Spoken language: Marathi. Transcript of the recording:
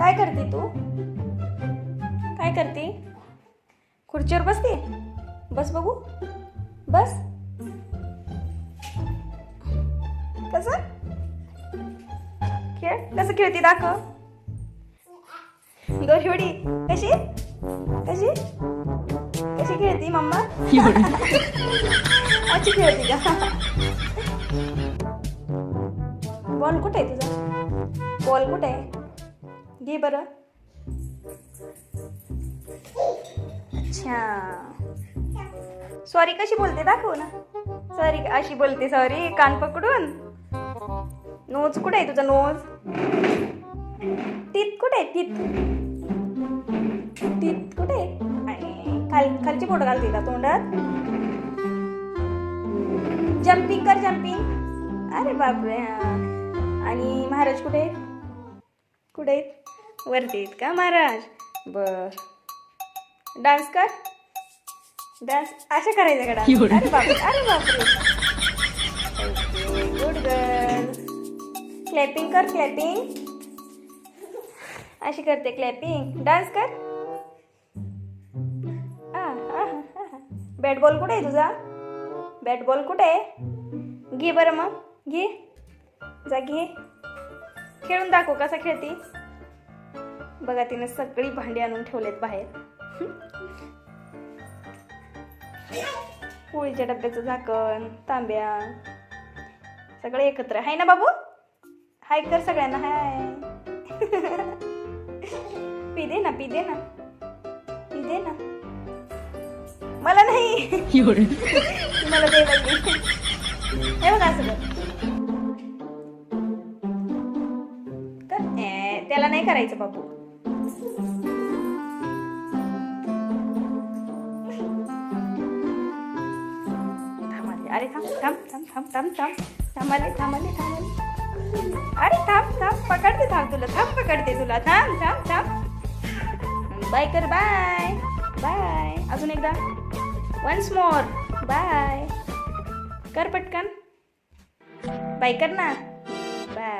काय करते तू? काय करते? खुर्चीवर बसते? बस बघू. बस. कसं? खेळ? कसं खेळते दाखव. दोरी कशी? कशी? कशी खेळती मम्मा? अशी खेळती का बॉल कुठे आहे तुझा? बॉल कुठे आहे? घे बरं. अच्छा. सॉरी कशी बोलते? दाखव ना. सॉरी अशी बोलते सॉरी कान पकडून. नोज कुठे आहे तुझा नोज तीत कुठे आहे? तीत तीत कुठे आणि खाल खालची फोटो घालते का तोंडात? जम्पिंग कर जम्पिंग अरे बापरे आणि महाराज कुठे आहेत? कुठे आहेत? वरती आहेत का? महाराज. बर. डान्स कर. डान्स असं करायचं का डान्स अरे बापरे अरे बापरे. गुड गर्ल क्लॅपिंग कर क्लॅपिंग अशी करते क्लॅपिंग डान्स कर. बॅट बॉल कुठे आहे तुझा? बॅट बॉल कुठे आहे? घे बरं मग. घे. जा घे. खेळून दाखव कसा खेळती. बघा तिने सगळी भांडी आणून ठेवलेत बाहेर. पोळीच्या डब्याचं झाकण तांब्या सगळे एकत्र. आहे ना बाबू? हाय कर सगळ्यांना हाय. पी दे ना पी दे ना. पी दे ना. मला नाही. मला दे. हे बघा असं त्याला नाही करायचं बाबू. अरे थांब थांब थांब थांब थांब थांब. थांबाले थांबाले थांबाले अरे थांब थांब. पकडते थांब तुला थांब पकडते तुला. थांब थांब थांब. बाय कर बाय बाय अजून एकदा. वन्स मोर बाय कर पटकन. बाय कर ना. बाय